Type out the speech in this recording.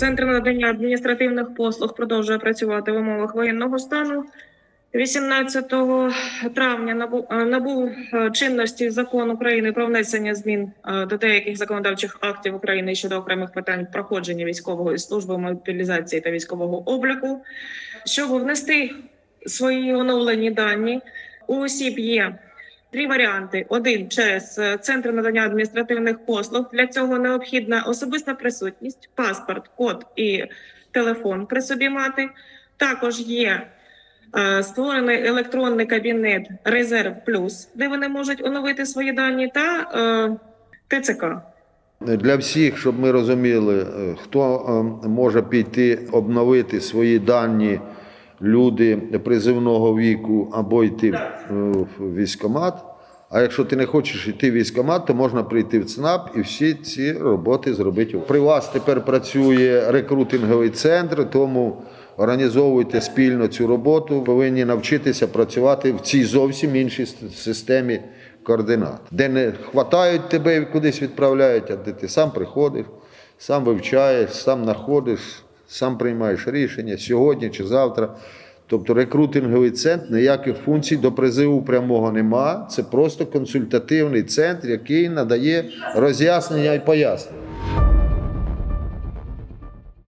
Центр надання адміністративних послуг продовжує працювати в умовах воєнного стану. 18 травня набув, е, набув е, чинності закон України про внесення змін е, до деяких законодавчих актів України щодо окремих питань проходження військової служби, мобілізації та військового обліку. Щоб внести свої оновлені дані, у осіб є Три варіанти: один через е, центр надання адміністративних послуг. Для цього необхідна особиста присутність, паспорт, код і телефон при собі мати. Також є е, створений електронний кабінет Резерв Плюс, де вони можуть оновити свої дані, та е, ТЦК. Для всіх, щоб ми розуміли, е, хто е, може піти обновити свої дані, люди призивного віку або йти в військкомат. А якщо ти не хочеш йти в військкомат, то можна прийти в ЦНАП і всі ці роботи зробити. При вас тепер працює рекрутинговий центр, тому організовуйте спільно цю роботу. Повинні навчитися працювати в цій зовсім іншій системі координат, де не хватають тебе і кудись відправляють, а де ти сам приходиш, сам вивчаєш, сам знаходиш, сам приймаєш рішення сьогодні чи завтра. Тобто рекрутинговий центр ніяких функцій до призиву прямого нема. Це просто консультативний центр, який надає роз'яснення і пояснення.